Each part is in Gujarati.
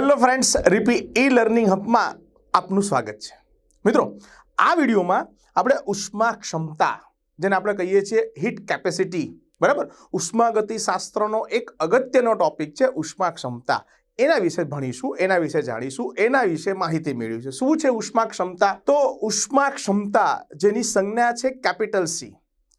Hello friends, R P e learning હબમાં આપનું સ્વાગત છે. મિત્રો, આ વિડીયોમાં આપણે ઉષ્મા ક્ષમતા જેને આપણે કહીએ છીએ હીટ કેપેસિટી બરાબર? ઉષ્માગતિ શાસ્ત્રનો એક અગત્યનો ટોપિક છે ઉષ્મા ક્ષમતા એના વિશે ભણીશું, એના વિશે જાણીશું, એના વિશે માહિતી મેળવીશું. શું છે ઉષ્મા ક્ષમતા તો ઉષ્મા ક્ષમતા જેની સંજ્ઞા છે કેપિટલ સી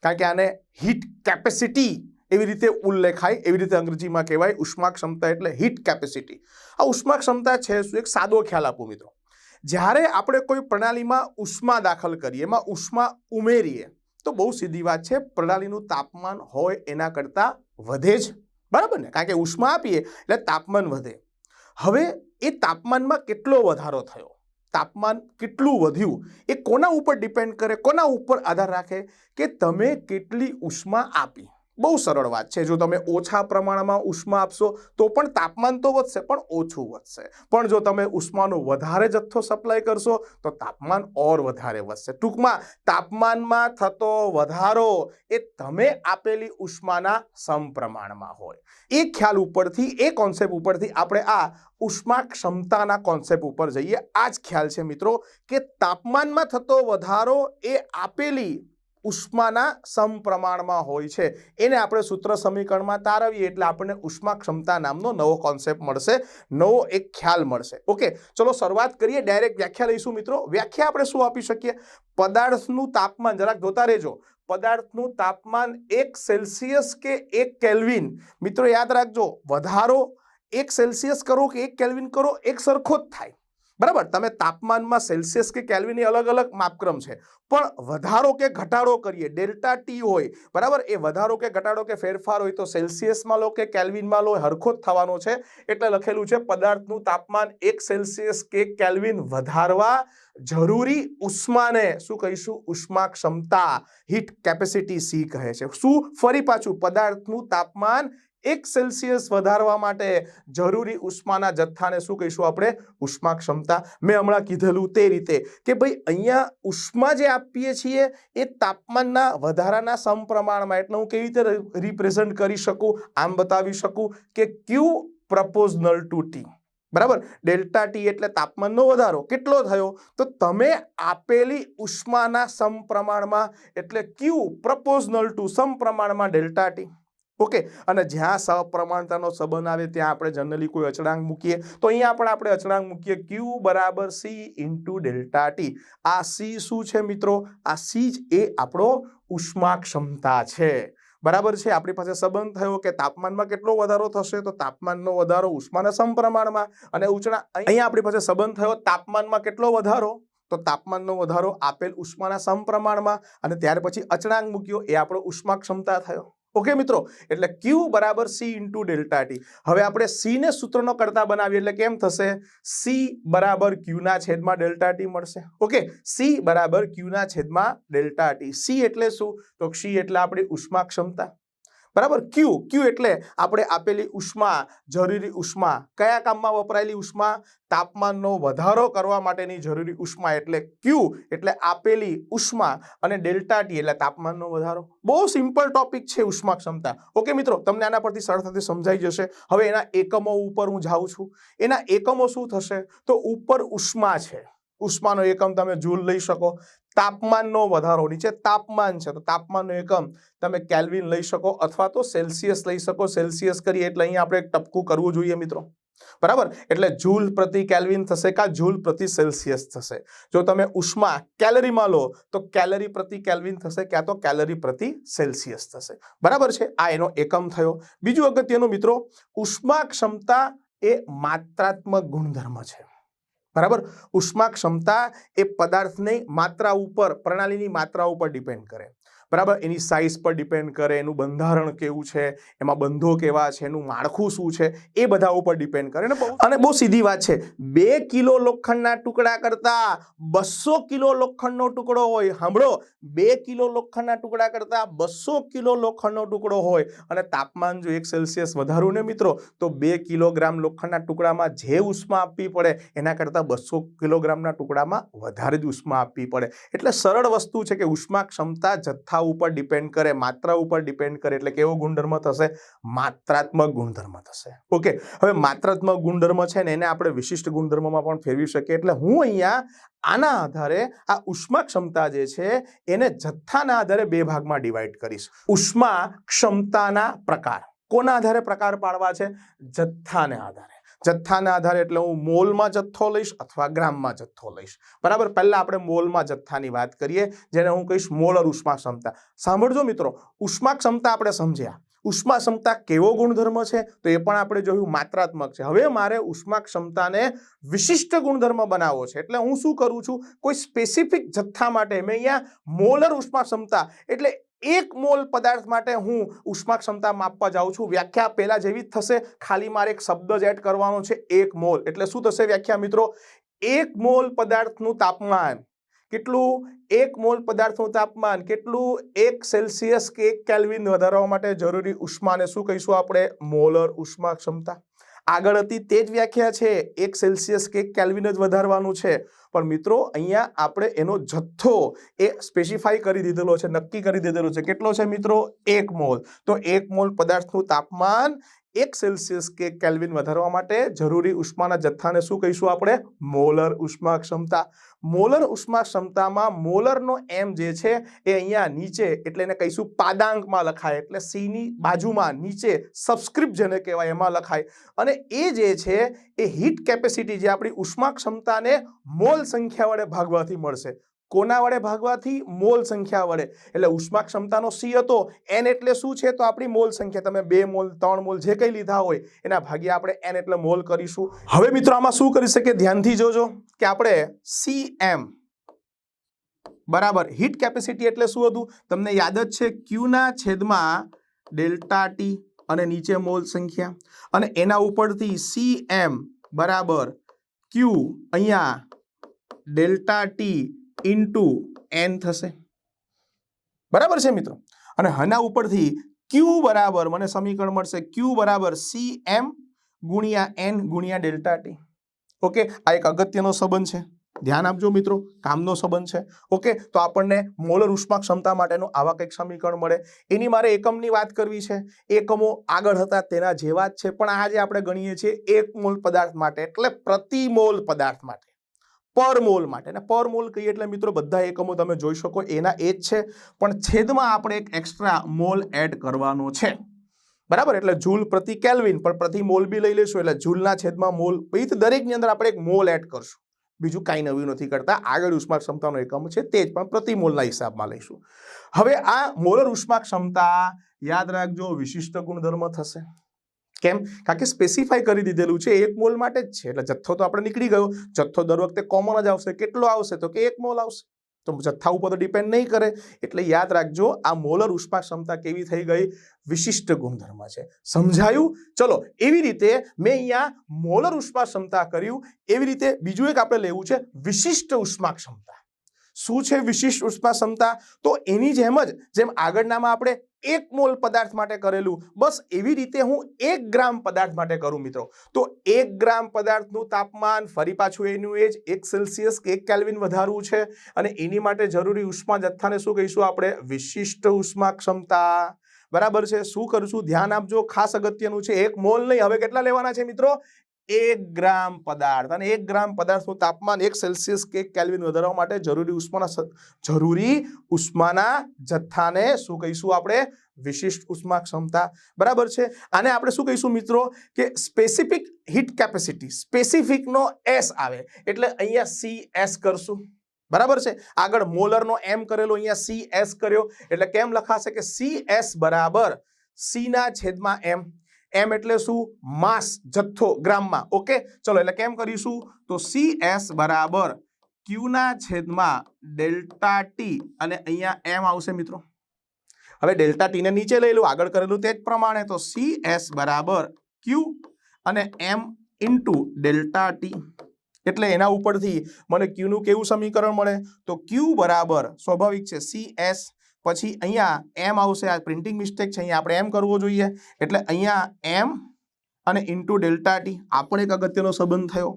કારણ કે આને હીટ કેપેસિટી એવી રીતે ઉલ્લેખાય, એવી રીતે અંગ્રેજીમાં કહેવાય ઉષ્મા ક્ષમતા એટલે હીટ કેપેસિટી આ ઉષ્મા ક્ષમતા છે શું? એક સાદો ખ્યાલ આપું મિત્રો. જ્યારે આપણે કોઈ પ્રણાલીમાં ઉષ્મા દાખલ કરીએ, એમાં ઉષ્મા ઉમેરીએ, તો બહુ સીધી વાત છે, પ્રણાલીનું તાપમાન હોય એના કરતાં વધે જ. બરાબર ને? કારણ કે ઉષ્મા આપીએ એટલે તાપમાન વધે. હવે એ તાપમાનમાં કેટલો વધારો થયો? તાપમાન કેટલું વધ્યું? એ કોના ઉપર ડિપેન્ડ કરે? કોના ઉપર આધાર રાખે? કે તમે કેટલી ઉષ્મા આપી? બહુ સરળ વાત છે. જો તમે ઓછા પ્રમાણમાં ઉષ્મા આપશો, તો પણ તાપમાન તો વધશે, પણ ઓછું વધશે. પણ જો તમે ઉષ્માનો વધારે જથ્થો સપ્લાય કરશો, તો તાપમાન ઓર વધારે વધશે. ટૂંકમાં, તાપમાનમાં થતો વધારો એ તમે આપેલી ઉષ્માના સમપ્રમાણમાં હોય. એ ખ્યાલ ઉપરથી, એ કોન્સેપ્ટ ઉપરથી આપણે આ ઉષ્મા ક્ષમતાના કોન્સેપ્ટ ઉપર જઈએ. આ જ ખ્યાલ છે મિત્રો, કે તાપમાનમાં થતો વધારો એ આપેલી ઉષ્માના સમપ્રમાણમાં હોય છે. એને આપણે સૂત્ર સમીકરણમાં તારવીએ એટલે આપણને ઉષ્મા ક્ષમતા નામનો નવો કોન્સેપ્ટ મળશે, નવો એક ખ્યાલ મળશે. ઓકે, ચલો શરૂઆત કરીએ ડાયરેક્ટ વ્યાખ્યા લઈશું મિત્રો. વ્યાખ્યા આપણે શું આપી શકીએ? પદાર્થનું તાપમાન, જરાક જોતા રહેજો. પદાર્થનું તાપમાન એક સેલ્સિયસ કે એક કેલ્વિન મિત્રો યાદ રાખજો, વધારો એક સેલ્સિયસ કરો કે એક કેલ્વિન કરો, એક સરખો જ થાય. બરાબર? તમે તાપમાનમાં સેલ્સિયસ કે કેલ્વિન અલગ અલગ માપક્રમ છે. પણ વધારો કે ઘટાડો કરીએ, ડેલ્ટા ટી હોય, બરાબર? એ વધારો કે ઘટાડો કે ફેરફાર હોય તો સેલ્સિયસમાં લો કે કેલ્વિનમાં લો હરખો જ થવાનો છે. એટલે લખેલું છે, પદાર્થનું તાપમાન એક સેલ્સિયસ કે કેલ્વિન વધારવા જરૂરી ઉષ્માને, શું કહીશું? ઉષ્મા ક્ષમતા હીટ કેપેસિટી સી કહે છે. શું? ફરી પાછું, પદાર્થનું તાપમાન એક સેલ્સિયસ વધારવા માટે જરૂરી ઉષ્માના જથ્થાને શું કહીશું આપણે? ઉષ્મા ક્ષમતા મેં હમણાં કીધેલું તે રીતે કે ભાઈ અહીંયા ઉષ્મા જે આપીએ છીએ એ તાપમાનના વધારાના સમપ્રમાણમાં. એટલે હું કેવી રીતે રિપ્રેઝન્ટ કરી શકું? આમ બતાવી શકું કે ક્યુ પ્રપોઝનલ ટુ ટી. બરાબર? ડેલ્ટા ટી એટલે તાપમાનનો વધારો. કેટલો થયો? તો તમે આપેલી ઉષ્માના સમપ્રમાણમાં, એટલે ક્યુ પ્રપોઝનલ ટુ સમપ્રમાણમાં ડેલ્ટા ટી. ઓકે, અને જ્યાં સપ્રમાણતાનો સંબંધ આવે ત્યાં આપણે જનરલી કોઈ અચળાંક મૂકીએ, તો અહીંયા પણ આપણે અચળાંક મૂકીએ ક્યુ બરાબર સી ઇન્ટુ ડેલ્ટા ટી આ સી શું છે મિત્રો? આ સી જ એ આપણો ઉષ્મા ક્ષમતા છે. બરાબર છે? આપણી પાસે સંબંધ થયો કે તાપમાનમાં કેટલો વધારો થશે, તો તાપમાનનો વધારો ઉષ્માના સમપ્રમાણમાં, અને ઉચણા અહીંયા આપણી પાસે સંબંધ થયો તાપમાનમાં કેટલો વધારો? તો તાપમાનનો વધારો આપેલ ઉષ્માના સમપ્રમાણમાં, અને ત્યાર પછી અચળાંક મૂક્યો, એ આપણો ઉષ્મા ક્ષમતા થયો. ઓકે, મિત્રો? એટલે ક્યુ બરાબર સી ઇન્ટુ ડેલ્ટા ટી હવે આપણે સી ને સૂત્રનો કરતા બનાવીએ, એટલે કેમ થશે? સી બરાબર ક્યુના છેદમાં ડેલ્ટા ટી મળશે. ઓકે? સી બરાબર ક્યુના છેદમાં ડેલ્ટા ટી સી એટલે શું? તો સી એટલે આપણી ઉષ્મા ક્ષમતા બરાબર? ક્યુ ક્યુ એટલે આપણે આપેલી ઉષ્મા, જરૂરી ઉષ્મા. કયા કામમાં વપરાયેલી ઉષ્મા? તાપમાનનો વધારો કરવા માટેની જરૂરી ઉષ્મા એટલે ક્યુ એટલે આપેલી ઉષ્મા અને ડેલ્ટા ટી એટલે તાપમાનનો વધારો. બહુ સિમ્પલ ટોપિક છે ઉષ્મા ક્ષમતા. ઓકે મિત્રો, તમને આના પરથી સરળતાથી સમજાઈ જશે. હવે એના એકમો ઉપર હું જાઉં છું. એના એકમો શું થશે? તો ઉપર ઉષ્મા છે. ઉષ્માનો એકમ તમે જૂલ લઈ શકો. તાપમાનનો વધારો, નીચે તાપમાન છે, તો તાપમાનનો એકમ તમે કેલ્વિન લઈ શકો અથવા તો સેલ્સિયસ લઈ શકો. સેલ્સિયસ કરીએ એટલે અહીંયા આપણે એક ટપકું કરવું જોઈએ મિત્રો. બરાબર? એટલે જૂલ પ્રતિ કેલ્વિન થશે કા જૂલ પ્રતિ સેલ્સિયસ થશે? જો તમે ઉષ્મા કેલરીમાં લો, તો કેલરી પ્રતિ કેલ્વિન થશે ક્યાં તો કેલરી પ્રતિ સેલ્સિયસ થશે. બરાબર છે? આ એનો એકમ થયો. બીજું અગત્યનું મિત્રો, ઉષ્મા ક્ષમતા એ માત્રાત્મક ગુણધર્મ છે. બરાબર? ઉષ્મા ક્ષમતા એ પદાર્થની માત્રા ઉપર પ્રણાલીની માત્રા ઉપર ડિપેન્ડ કરે. બરાબર? એની સાઇઝ પર ડિપેન્ડ કરે, એનું બંધારણ કેવું છે, એમાં બંધો કેવા છે, એનું માળખું શું છે, એ બધા ઉપર ડિપેન્ડ કરે. અને બહુ સીધી વાત છે. બે કિલો લોખંડના ટુકડા કરતા બસો કિલો લોખંડનો ટુકડો હોય, સાંભળો. બે કિલો લોખંડના ટુકડા કરતા બસો કિલો લોખંડનો ટુકડો હોય અને તાપમાન જો એક સેલ્સિયસ વધારું ને મિત્રો, તો બે કિલોગ્રામ લોખંડના ટુકડામાં જે ઉષ્મા આપવી પડે, એના કરતાં બસો કિલોગ્રામના ટુકડામાં વધારે જ ઉષ્મા આપવી પડે. એટલે સરળ વસ્તુ છે કે ઉષ્મા ક્ષમતા જથ્થા ઉપર ડિપેન્ડ કરે, માત્રા ઉપર ડિપેન્ડ કરે એટલે કેવો ગુણધર્મ થશે? માત્રાત્મક ગુણધર્મ થશે. ઓકે હવે માત્રાત્મક ગુણધર્મ છે ને એને આપણે વિશિષ્ટ ગુણધર્મમાં પણ ફેરવી શકીએ. એટલે હું અહીંયા આના આધારે આ ઉષ્મા ક્ષમતા જે છે એને જથ્થાના આધારે બે ભાગમાં ડિવાઈડ કરીશ. ઉષ્મા ક્ષમતાના પ્રકાર. કોના આધારે પ્રકાર પાડવા છે? જથ્થાને આધારે. જથ્થાના આધારે એટલે હું મોલમાં જથ્થો લઈશ અથવા ગ્રામમાં જથ્થો લઈશ. બરાબર? પહેલા આપણે મોલમાં જથ્થાની વાત કરીએ, જેને હું કહીશ મોલર ઉષ્મા ક્ષમતા. સાંભળજો મિત્રો, ઉષ્મા ક્ષમતા આપણે સમજ્યા. ઉષ્મા ક્ષમતા કેવો ગુણધર્મ છે? તો એ પણ આપણે જોયું માત્રાત્મક છે. હવે મારે ઉષ્મા ક્ષમતાને વિશિષ્ટ ગુણધર્મ બનાવવો છે. એટલે હું શું કરું છું? કોઈ સ્પેસિફિક જથ્થા માટે મેં અહીંયા મોલર ઉષ્મા ક્ષમતા એટલે એક મોલ પદાર્થ માટે હું ઉષ્મા ક્ષમતા માપવા જાઉં છું. વ્યાખ્યા પહેલા જેવી જ થશે. ખાલી મારે એક શબ્દ જ એડ કરવાનો છે. એક મોલ. એટલે શું થશે વ્યાખ્યા મિત્રો? એક મોલ પદાર્થનું તાપમાન. કેટલું? એક મોલ પદાર્થનું તાપમાન. કેટલું? એક સેલ્સિયસ કે એક કેલ્વિન વધારવા માટે જરૂરી ઉષ્માને શું કહીશું આપણે? મોલર ઉષ્મા ક્ષમતા આગળ હતી તે જ વ્યાખ્યા છે, એક સેલ્સિયસ કે કેલ્વિન જ વધારવાનું છે. પણ મિત્રો, અહીંયા આપણે એનો જથ્થો એ સ્પેસિફાઈ કરી દીધેલો છે, નક્કી કરી દીધેલો છે. કેટલો છે મિત્રો? એક મોલ. તો એક મોલ પદાર્થનું તાપમાન એક સેલ્સિયસ કે કેલ્વિન વધારવા માટે જરૂરી ઉષ્માના જથ્થાને શું કહીશું આપણે? મોલર ઉષ્મા ક્ષમતા મોલર ઉષ્મા ક્ષમતામાં મોલરનો એમ જે છે એ અહીંયા નીચે એટલે એને કહીશું પાદાંકમાં લખાય. એટલે સીની બાજુમાં નીચે સબસ્ક્રિપ્ટ જેને કહેવાય એમાં લખાય. અને એ જે છે એ હીટ કેપેસિટી જે આપણી ઉષ્મા ક્ષમતાને મોલ સંખ્યા વડે ભાગવાથી મળશે. કોના વડે ભાગવાથી? મોલ સંખ્યા વડે. એટલે ઉષ્મા ક્ષમતાનો સી હતો એન એટલે શું છે? તો આપણી મોલ સંખ્યા. તમે બે મોલ, ત્રણ મોલ જે કંઈ લીધા હોય, એના ભાગ્યા આપણે એન એટલે મોલ કરીશું. હવે મિત્રો, આમાં શું કરી શકીએ? ધ્યાનથી જોજો કે આપણે સી એમ બરાબર હીટ કેપેસિટી એટલે શું હતું? તમને યાદ જ છે ક્યુના છેદમાં ડેલ્ટા ટી અને નીચે મોલ સંખ્યા. અને એના ઉપરથી સી એમ બરાબર ક્યુ અહીંયા ડેલ્ટા ટી ઇન્ટુ એન થશે. બરાબર છે મિત્રો? અને હના ઉપરથી ક્યુ બરાબર મને સમીકરણ મળશે. ક્યુ બરાબર સી એમ ગુણ્યા એન ગુણ્યા ડેલ્ટા ટી ઓકે? આ એક અગત્યનો સંબંધ છે. ધ્યાન આપજો મિત્રો, કામનો સંબંધ છે. ઓકે? તો આપણને મોલર ઉષ્મા ક્ષમતા માટેનું આવા કંઈક સમીકરણ મળે. એની મારે એકમની વાત કરવી છે. એકમો આગળ હતા તેના જેવા જ છે. પણ આજે આપણે ગણીએ છીએ એક મોલ પદાર્થ માટે, એટલે પ્રતિ મોલ પદાર્થ માટે. પર મોલ માટે. અને પર મોલ કહીએ એટલે મિત્રો બધા એકમો તમે જોઈ શકો, એના એ જ છે, પણ છેદમાં આપણે એક એક્સ્ટ્રા મોલ એડ કરવાનો છે. બરાબર? એટલે જૂલ પ્રતિ કેલ્વિન, પણ પ્રતિ મોલ બી લઈ લઈશું, એટલે જૂલના છેદમાં મોલ વિથ દરેકની અંદર આપણે એક મોલ એડ કરશું. બીજું કાંઈ નવું નથી કરતા. આગળ ઉષ્મા ક્ષમતાનો એકમ છે, તે જ પણ પ્રતિ મોલના હિસાબમાં લઈશું. હવે આ મોલર ઉષ્મા ક્ષમતા યાદ રાખજો, વિશિષ્ટ ગુણધર્મ થશે. કેમ? કારણ કે સ્પેસિફાઈ કરી દીધેલું છે, એક મોલ માટે જ છે. એટલે જથ્થો તો આપણે નીકળી ગયો. જથ્થો દર વખતે કોમન જ આવશે. કેટલો આવશે? તો કે એક મોલ આવશે. તો જથ્થા ઉપર તો ડિપેન્ડ નહીં કરે. એટલે યાદ રાખજો, આ મોલર ઉષ્મા ક્ષમતા કેવી થઈ ગઈ? વિશિષ્ટ ગુણધર્મ છે. સમજાયું? ચલો, એવી રીતે મેં અહીંયા મોલર ઉષ્મા ક્ષમતા કર્યું. એવી રીતે બીજું એક આપણે લેવું છે, વિશિષ્ટ ઉષ્મા ક્ષમતા શું છે વિશિષ્ટ ઉષ્મા ક્ષમતા તો એની જેમ જ, જેમ આગળનામાં આપણે એક મોલ પદાર્થ માટે કરેલું, બસ એવી રીતે હું એક ગ્રામ પદાર્થ માટે કરું મિત્રો. તો એક ગ્રામ પદાર્થનું તાપમાન ફરી પાછું એનું એજ એક સેલ્સિયસ કે એક કેલ્વિન વધારવું છે. અને એની માટે જરૂરી ઉષ્મા જથ્થાને શું કહીશું આપણે? વિશિષ્ટ ઉષ્મા ક્ષમતા બરાબર છે? શું કરશું ધ્યાન આપજો. ખાસ અગત્યનું છે, એક મોલ નહીં. હવે કેટલા લેવાના છે મિત્રો? એક ગ્રામ પદાર્થ અને એક ગ્રામ પદાર્થનું તાપમાન એક સેલ્સિયસ કે કેલ્વિન વધારવા માટે જરૂરી ઉષ્માના જરૂરી ઉષ્માના જથ્થાને શું કહીશું આપણે? વિશિષ્ટ ઉષ્મા ક્ષમતા બરાબર છે? આને આપણે શું કહીશું મિત્રો? કે સ્પેસિફિક હીટ કેપેસિટી સ્પેસિફિકનો એસ આવે. એટલે અહીંયા સી એસ કરશું. બરાબર છે? આગળ મોલરનો એમ કરેલો, અહીંયા સી એસ કર્યો. એટલે કેમ લખાશે કે સી એસ બરાબર સી ના છેદમાં એમ એમ એટલે શું? માસ જથ્થો ગ્રામમાં. ઓકે? ચલો, એટલે કેમ કરીશું? તો સી એસ બરાબર ક્યુના છેદમાં ડેલ્ટા ટી અને અહીંયા એમ આવશે મિત્રો. હવે ડેલ્ટા ટીને નીચે લઈ લો, આગળ કરેલું તે જ પ્રમાણે. તો સી એસ બરાબર ક્યુ અને એમ ઇન્ટુ ડેલ્ટા ટી. એટલે એના ઉપરથી મને ક્યુનું કેવું સમીકરણ મળે? તો ક્યુ બરાબર સ્વાભાવિક છે સી એસ પછી અહીંયા એમ આવશે. આ પ્રિન્ટિંગ મિસ્ટેક છે. અહીંયા આપણે એમ કરવો જોઈએ. એટલે અહીંયા એમ અને ઇન્ટુ ડેલ્ટા ટી આ પણ એક અગત્યનો સંબંધ થયો.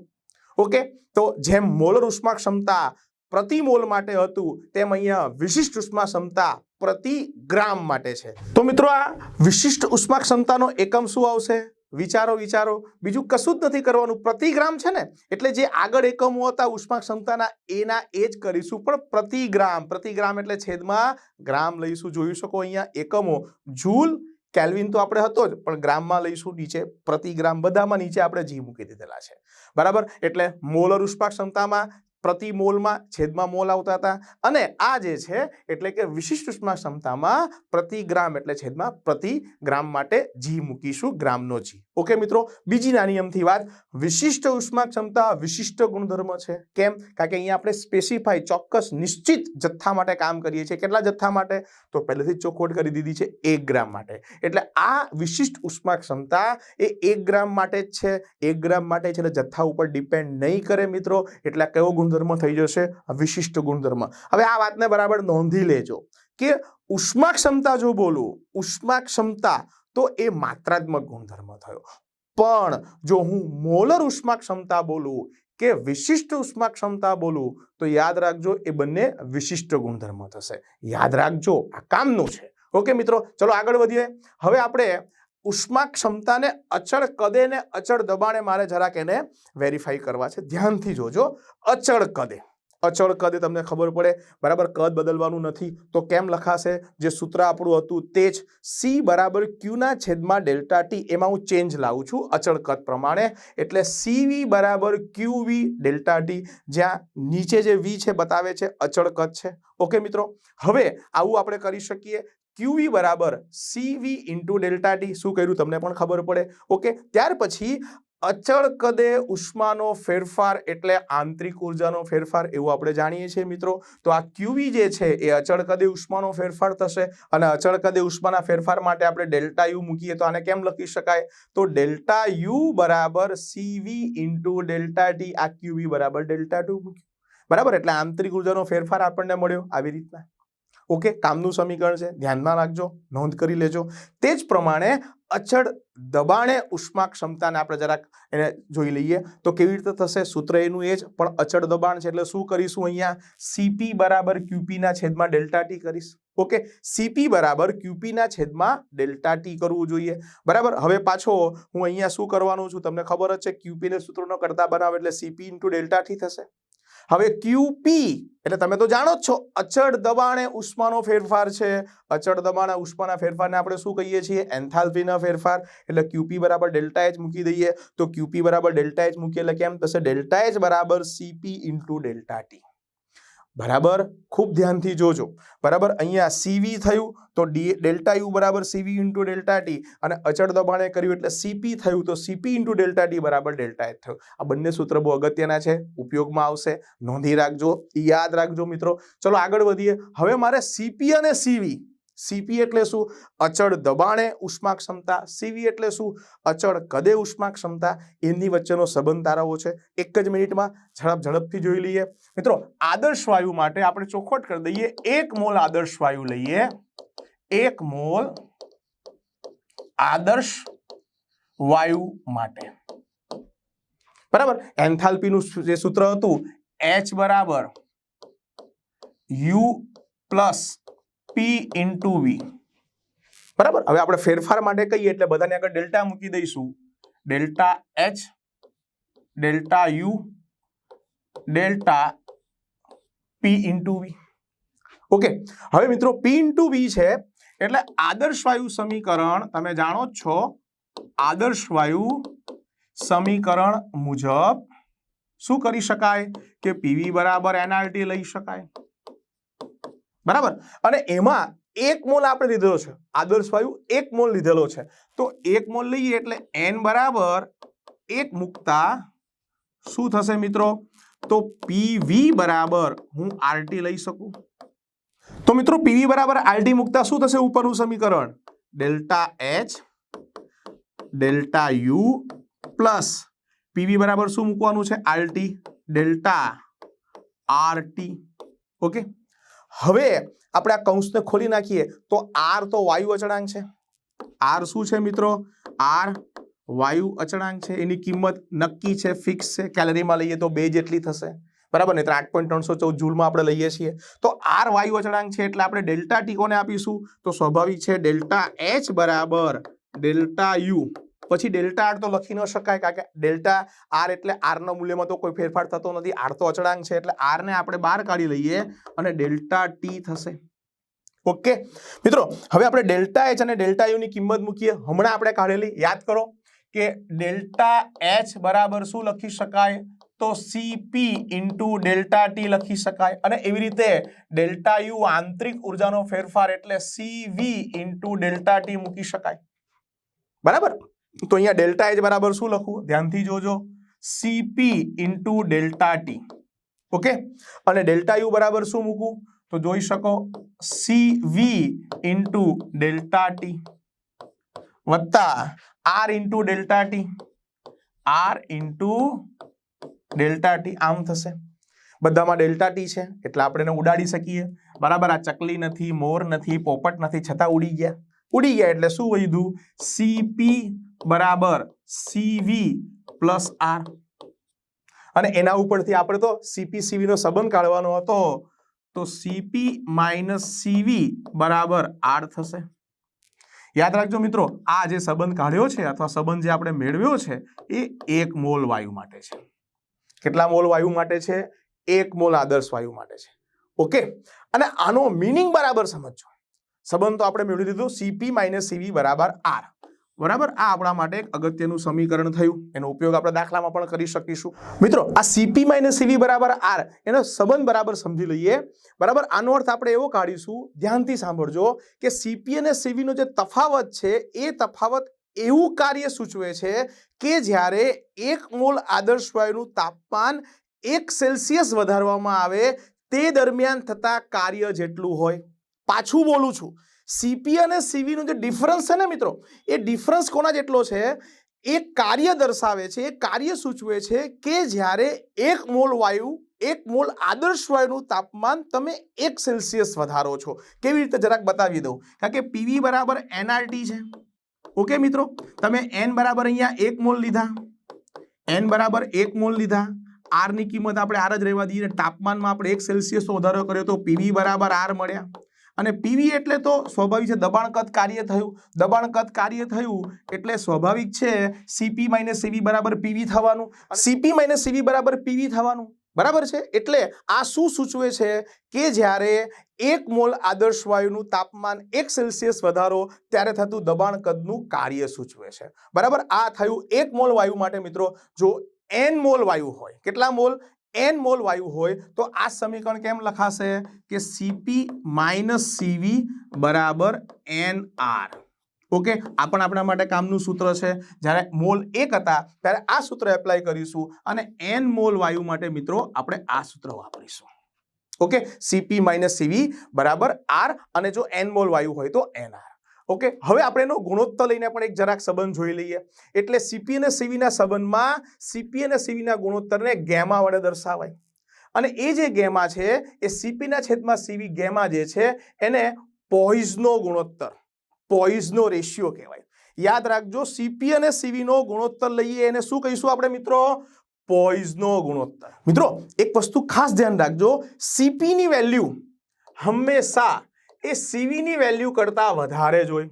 ઓકે તો જેમ મોલર ઉષ્મા ક્ષમતા પ્રતિ મોલ માટે હતું, તેમ અહીંયા વિશિષ્ટ ઉષ્મા ક્ષમતા પ્રતિ ગ્રામ માટે છે. તો મિત્રો આ વિશિષ્ટ ઉષ્મા ક્ષમતાનો એકમ શું આવશે? વિચારો વિચારો. બીજું કશું જ નથી કરવાનું. પ્રતિ ગ્રામ છે ને, એટલે જે આગળ એકમો હતા ઉષ્મા ક્ષમતાના એના એ જ કરીશું. પણ પ્રતિ ગ્રામ પ્રતિ ગ્રામ એટલે છેદમાં ગ્રામ લઈશું. જોઈ શકો અહીંયા એકમો. જૂલ કેલ્વિન તો આપણે હતો જ, પણ ગ્રામમાં લઈશું નીચે. પ્રતિ ગ્રામ બધામાં નીચે આપણે જી મૂકી દીધેલા છે. બરાબર? એટલે મોલર ઉષ્મા ક્ષમતામાં પ્રતિ મોલમાં છેદમાં મોલ આવતા હતા. અને આ જે છે, એટલે કે વિશિષ્ટ ઉષ્મા ક્ષમતામાં પ્રતિ ગ્રામ એટલે છેદમાં પ્રતિ ગ્રામ માટે જી મૂકીશું ગ્રામનો જી ઓકે મિત્રો, બીજી નાની અમથી વાત. વિશિષ્ટ ઉષ્મા ક્ષમતા વિશિષ્ટ ગુણધર્મ છે. કેમ? કારણ કે અહીંયા આપણે સ્પેસિફાઈ ચોક્કસ નિશ્ચિત જથ્થા માટે કામ કરીએ છીએ. કેટલા જથ્થા માટે? તો પહેલેથી ચોખવટ કરી દીધી છે એક ગ્રામ માટે. એટલે આ વિશિષ્ટ ઉષ્મા ક્ષમતા એ એક ગ્રામ માટે જ છે. એક ગ્રામ માટે છે એટલે જથ્થા ઉપર ડિપેન્ડ નહીં કરે મિત્રો. એટલે કયો ગુણધર્મ થઈ જશે વિશિષ્ટ ગુણધર્મ. હવે આ વાતને બરાબર નોંધી લેજો કે ઉષ્મા ક્ષમતા જો બોલું ઉષ્મા ક્ષમતા તો એ માત્રાત્મક ગુણધર્મ થયો. પણ જો હું મોલર ઉષ્મા ક્ષમતા બોલું કે વિશિષ્ટ ઉષ્મા ક્ષમતા બોલું, તો યાદ રાખજો એ બંને વિશિષ્ટ ગુણધર્મ થશે. યાદ રાખજો, આ કામનું છે. ઓકે મિત્રો, ચલો આગળ વધીએ. હવે આપણે ઉષ્મા ક્ષમતાને અચળ કદે ને અચળ દબાણે મારે જરાક એને વેરીફાઈ કરવા છે. ધ્યાનથી જોજો. અચળ કદે. અચળ કદે તમને ખબર પડે. બરાબર કદ બદલવાનું નથી. તો કેમ લખાશે? જે સૂત્ર આપણું હતું તે જ સી બરાબર ક્યુના છેદમાં ડેલ્ટા ટી એમાં હું ચેન્જ લાવું છું અચળ કદ પ્રમાણે. એટલે સીવી બરાબર ક્યુવી ડેલ્ટા ટી જ્યાં નીચે જે વી છે બતાવે છે અચળ કદ છે. ઓકે મિત્રો. હવે આવું આપણે કરી શકીએ. ક્યુવી બરાબર સીવી ઇન્ટુ ડેલ્ટા ટી શું કર્યું તમને પણ ખબર પડે? ઓકે ત્યાર પછી અચળ કદે ઉષ્માનો ફેરફાર એટલે આંતરિક ઉર્જાનો ફેરફાર એવું આપણે જાણીએ છીએ મિત્રો. તો આ ક્યુવી જે છે એ અચળ કદે ઉષ્માનો ફેરફાર થશે અને અચળ કદે ઉષ્માના ફેરફાર માટે આપણે ડેલ્ટા યુ મૂકીએ તો આને કેમ લખી શકાય? તો ડેલ્ટા યુ બરાબર C V into delta T આ ક્યુવી બરાબર ડેલ્ટા ટુ મૂક્યું. બરાબર? એટલે આંતરિક ઉર્જાનો ફેરફાર આપણને મળ્યો આવી રીતના. ઓકે, કામનું સમીકરણ છે, ધ્યાનમાં રાખજો, નોંધ કરી લેજો. તે જ પ્રમાણે અચળ દબાણે ઉષ્મા ક્ષમતાને આપણે જરાક એને જોઈ લઈએ તો કેવી રીતે થશે? સૂત્ર એનું એ જ, પણ અચળ દબાણ છે એટલે શું કરીશું અહીંયા? સીપી બરાબર ક્યુપીના છેદમાં ડેલ્ટા ટી કરીશ. ઓકે સીપી બરાબર ક્યુપીના છેદમાં ડેલ્ટા ટી કરવું જોઈએ. બરાબર? હવે પાછો હું અહીંયા શું કરવાનું છું? તમને ખબર જ છે ક્યુપીને સૂત્રનો કરતા બનાવે એટલે સીપી ઇન્ટુ ડેલ્ટા ટી થશે. હવે ક્યુપી એટલે તમે તો જાણો જ છો, અચળ દબાણે ઉષ્માનો ફેરફાર છે. અચળ દબાણે ઉષ્માના ફેરફારને આપણે શું કહીએ છીએ? એન્થાલ્પીના ફેરફાર, એટલે ક્યુપી બરાબર ડેલ્ટા એચ મૂકી દઈએ. તો ક્યુપી બરાબર ડેલ્ટા એચ મૂકીએ એટલે કેમ? થશે ડેલ્ટા એચ બરાબર સીપી ઇન્ટુ ડેલ્ટા ટી બરાબર? ખૂબ ધ્યાનથી જોજો. બરાબર? અહીંયા સીવી થયું તો ડી ડેલ્ટા યુ બરાબર સીવી ઇન્ટુ ડેલ્ટા ટી અને અચળ દબાણે કર્યું એટલે સીપી થયું તો સીપી ઇન્ટુ ડેલ્ટા ટી બરાબર ડેલ્ટા એચ થયું. આ બંને સૂત્ર બહુ અગત્યના છે. ઉપયોગમાં આવશે. નોંધી રાખજો. યાદ રાખજો મિત્રો. ચલો આગળ વધીએ. હવે મારે સીપી અને સીવી સીપી એટલે શું? અચળ દબાણે ઉષ્મા ક્ષમતા સીવી એટલે શું? અચળ કદે ઉષ્મા ક્ષમતા એની વચ્ચેનો સંબંધ તારાવો છે. એક જ મિનિટમાં ઝડપ ઝડપથી જોઈ લઈએ. મિત્રો, આદર્શ વાયુ માટે આપણે ચોખવટ કરી દઈએ. એક મોલ આદર્શ વાયુ લઈએ. એક મોલ આદર્શ વાયુ માટે. બરાબર? એન્થાલ્પીનું જે સૂત્ર હતું, એચ બરાબર U plus P into V બરાબર? હવે આપણે ફેરફાર માટે કહીએ એટલે બધાને આગળ ડેલ્ટા મૂકી દઈશું. Delta H delta U delta P into V okay હવે મિત્રો પી ઇન્ટુ વી છે એટલે આદર્શ વાયુ સમીકરણ તમે જાણો જ છો. આદર્શ વાયુ સમીકરણ મુજબ શું કરી શકાય? કે પીવી બરાબર એનઆરટી લઈ શકાય. બરાબર? અને એમાં એક મોલ આપણે લીધેલો છે. આદર્શ વાયુ એક મોલ લીધેલો છે. તો એક મોલ લઈએ એટલે એન બરાબર એક મૂકતા શું થશે મિત્રો? તો પીવી બરાબર હું આરટી લઈ શકું. તો મિત્રો પીવી બરાબર આરટી મૂકતા શું થશે ઉપરનું સમીકરણ? Delta H delta U plus PV બરાબર શું મૂકવાનું છે? RT delta RT okay? હવે આપણે આ કૌંસને ખોલી નાખીએ તો આર તો વાયુ અચળાંક છે. આર શું છે મિત્રો? આર વાયુ અચળાંક છે. એની કિંમત નક્કી છે ફિક્સ છે. કેલરીમાં લઈએ તો બે જેટલી થશે. બરાબર? ને આઠ પોઈન્ટ ત્રણસો ચૌદ જૂલમાં આપણે લઈએ છીએ. તો આર વાયુ અચળાંક છે એટલે આપણે ડેલ્ટા ટીકોને આપીશું? તો સ્વાભાવિક છે ડેલ્ટા એચ બરાબર ડેલ્ટા યુ. પછી ડેલ્ટા આર તો લખી ન શકાય કારણ કે ડેલ્ટા આર એટલે આરના મૂલ્યમાં તો કોઈ ફેરફાર થતો નથી. આર તો અચળાંક છે એટલે આરને આપણે બહાર કાઢી લઈએ અને ડેલ્ટા ટી થશે. ઓકે? મિત્રો, હવે આપણે ડેલ્ટા એચ અને ડેલ્ટા યુની કિંમત મૂકીએ. હમણાં આપણે કાઢેલી. યાદ કરો કે ડેલ્ટા એચ બરાબર શું લખી શકાય? તો સીપી ઇન્ટુ ડેલ્ટા ટી લખી શકાય. અને એવી રીતે ડેલ્ટા યુ આંતરિક ઉર્જાનો ફેરફાર એટલે સીવી ઇન્ટુ ડેલ્ટા ટી મૂકી શકાય. બરાબર? તો અહીંયા ડેલ્ટા એચ બરાબર શું લખવું? ધ્યાનથી જોજો. CP into delta T okay? અને ડેલ્ટા યુ બરાબર શું મૂકવું? તો જોઈ શકો. C V into delta T વત્તા R into delta T R into delta T આમ થશે. બધામાં ડેલ્ટા ટી છે. એટલે આપણે એને ઉડાડી શકીએ. બરાબર, આ ચકલી નથી, મોર નથી, પોપટ નથી, છતાં ઉડી ગયા. ઉડી ગયા એટલે શું વધ્યું? સીપી બરાબર સીવી પ્લસ આર અને એના ઉપરથી આપણે તો સીપી સીવી નો સંબંધ કાઢવાનો હતો, તો સીપી માઇનસ સીવી બરાબર આર થશે. યાદ રાખજો મિત્રો, આ જે સંબંધ કાઢ્યો છે અથવા સંબંધ જે આપણે મેળવ્યો છે, એ એક મોલ વાયુ માટે છે. કેટલા મોલ વાયુ માટે છે? એક મોલ આદર્શ વાયુ માટે છે. ઓકે? અને આનો મિનિંગ બરાબર સમજો સંબંધ તો આપણે મેળવી દીધો સીપી માઇનસ સીવી બરાબર આર બરાબર? આ આપણા માટે એક અગત્યનું સમીકરણ થયું. એનો ઉપયોગ આપણે દાખલામાં પણ કરી શકીશું. મિત્રો, આ સીપી માઇનસ સીવી બરાબર આર એનો સંબંધ બરાબર સમજી લઈએ. બરાબર? આનો અર્થ આપણે એવો કાઢીશું, ધ્યાનથી સાંભળજો, કે સીપી અને સીવીનો જે તફાવત છે, એ તફાવત એવું કાર્ય સૂચવે છે કે જ્યારે એક મોલ આદર્શ વાયુનું તાપમાન એક સેલ્સિયસ વધારવામાં આવે, તે દરમિયાન થતા કાર્ય જેટલું હોય. પાછું બોલું છું. સીપી અને સીવીનું જે ડિફરન્સ છે ને મિત્રો, એ ડિફરન્સ કોના જેટલો છે? એ કાર્ય દર્શાવે છે, એ કાર્ય સૂચવે છે કે જ્યારે એક મોલ વાયુ, એક મોલ આદર્શ વાયુનું તાપમાન તમે એક સેલ્સિયસ વધારો છો. કેવી રીતે? જરાક બતાવી દઉં. કારણ કે પીવી બરાબર એનઆરટી છે. ઓકે મિત્રો? તમે એન બરાબર અહીંયા એક મોલ લીધા. એન બરાબર એક મોલ લીધા. આરની કિંમત આપણે આર જ રહેવા દઈએ. તાપમાનમાં આપણે એક સેલ્સિયસ વધારો કર્યો તો પીવી બરાબર આર મળ્યા. અને પીવી એટલે તો સ્વાભાવિક છે દબાણકત કાર્ય થયું. દબાણકત કાર્ય થયું એટલે સ્વાભાવિક છે સીપી માઇનસ સીવી બરાબર પીવી થવાનું. સીપી માઇનસ સીવી બરાબર પીવી થવાનું. બરાબર છે? એટલે આ શું સૂચવે છે કે જ્યારે એક મોલ આદર્શ વાયુનું તાપમાન એક સેલ્સિયસ વધારો ત્યારે થતું દબાણ કદનું કાર્ય સૂચવે છે. બરાબર? આ થયું એક મોલ વાયુ માટે મિત્રો. જો એન મોલ વાયુ હોય કેટલા મોલ? એન મોલ વાયુ હોય તો આ સમીકરણ કેમ લખાશે? કે સીપી માઇનસ સીવી બરાબર એન આર ઓકે? આ પણ આપણા માટે કામનું સૂત્ર છે. જ્યારે મોલ એક હતા, ત્યારે આ સૂત્ર એપ્લાય કરીશું અને એન મોલ વાયુ માટે મિત્રો આપણે આ સૂત્ર વાપરીશું. ઓકે? સીપી માઇનસ સીવી બરાબર આર અને જો એન મોલ વાયુ હોય તો એન આર ઓકે? હવે આપણે એનો ગુણોત્તર લઈને પણ એક જરાક સંબંધ જોઈ લઈએ. એટલે સીપી અને સીવીના સંબંધમાં સીપી અને સીવીના ગુણોત્તરને ગેમા વડે દર્શાવાય. અને એ જે ગેમા છે, એ સીપીના છેદમાં સીવી ગેમા જે છે, એને પોઈઝનો ગુણોત્તર પોઈઝનો રેશિયો કહેવાય. યાદ રાખજો સીપી અને સીવીનો ગુણોત્તર લઈએ, એને શું કહીશું આપણે મિત્રો? પોઈઝનો ગુણોત્તર. મિત્રો, એક વસ્તુ ખાસ ધ્યાન રાખજો સીપીની વેલ્યુ હંમેશા એ સીવીની વેલ્યુ કરતાં વધારે જ હોય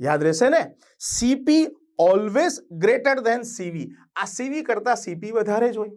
યાદ રહેશે ને? CP always greater than CV આ સીવી કરતાં સીપી વધારે જ હોય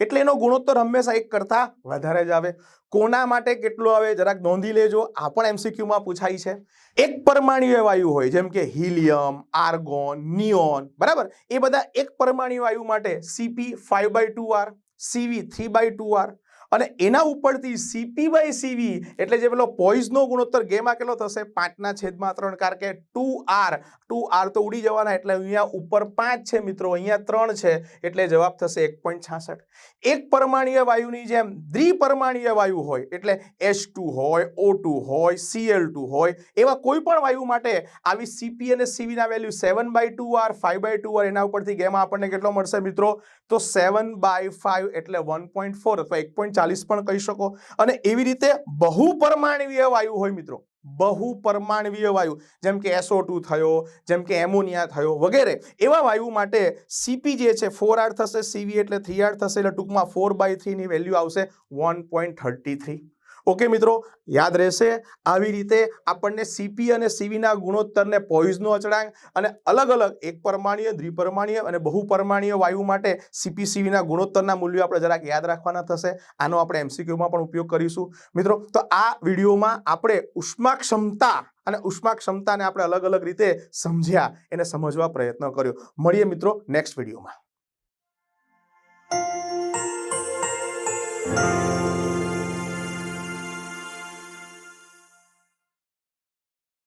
એટલે એનો ગુણોત્તર હંમેશા એક કરતાં વધારે જ આવે. કોના માટે કેટલો આવે જરાક નોંધી લેજો. આ પણ એમસીક્યુમાં પૂછાય છે. એક પરમાણ્વીય વાયુ હોય, જેમ કે હિલિયમ, આર્ગોન, નિયોન, બરાબર? એ બધા એક પરમાણ્વીય વાયુ માટે CP five by two R CV three by two R અને એના ઉપરથી સીપી બાય સીવી એટલે જે પેલો પોઈઝનો ગુણોત્તર ગેમાં કેટલો થશે, પાંચના છેદમાં ત્રણ, કારણ કે ટુ આર ટુ આર તો ઉડી જવાના, એટલે અહીંયા ઉપર પાંચ છે મિત્રો, અહીંયા ત્રણ છે, એટલે જવાબ થશે એક પોઈન્ટ છાસઠ. એક પરમાણીય વાયુની જેમ દ્વિપરમાણીય વાયુ હોય, એટલે એચ ટુ હોય ઓ હોય સીએલ ટુ હોય, એવા કોઈ પણ વાયુ માટે આવી સીપી અને સીવીના value seven by two R five by two R એના ઉપરથી ગેમાં આપણને કેટલો મળશે મિત્રો? તો સેવન બાય ફાઈવ એટલે વન પોઈન્ટ ફોર અથવા એક પોઈન્ટ ચાલીસ પણ કહી શકો. અને એવી રીતે બહુ પરમાણવીય વાયુ હોય મિત્રો, બહુ પરમાણવીય વાયુ, જેમ કે એસઓ ટુ થયો, જેમ કે એમોનિયા થયો વગેરે, એવા વાયુ માટે સીપી જે છે ફોર આર થશે સીવી એટલે થ્રી આર થશે, એટલે ટૂંકમાં ફોર બાય થ્રીની વેલ્યુ આવશે one point thirty three okay મિત્રો, યાદ રહેશે, આવી રીતે આપણને સીપી અને સીવીના ગુણોત્તરને પોઈઝનો અચળાંક અને અલગ અલગ એક પરમાણીય દ્વિપરમાણીય અને બહુપરમાણીય વાયુ માટે સીપી સીવીના ગુણોત્તરના મૂલ્યો આપણે જરાક યાદ રાખવાના થશે. આનો આપણે એમસીક્યુમાં પણ ઉપયોગ કરીશું. મિત્રો, તો આ વિડીયોમાં આપણે ઉષ્મા ક્ષમતા અને ઉષ્મા ક્ષમતાને આપણે અલગ અલગ રીતે સમજ્યા, એને સમજવા પ્રયત્ન કર્યો. મળીએ મિત્રો, નેક્સ્ટ વિડીયોમાં.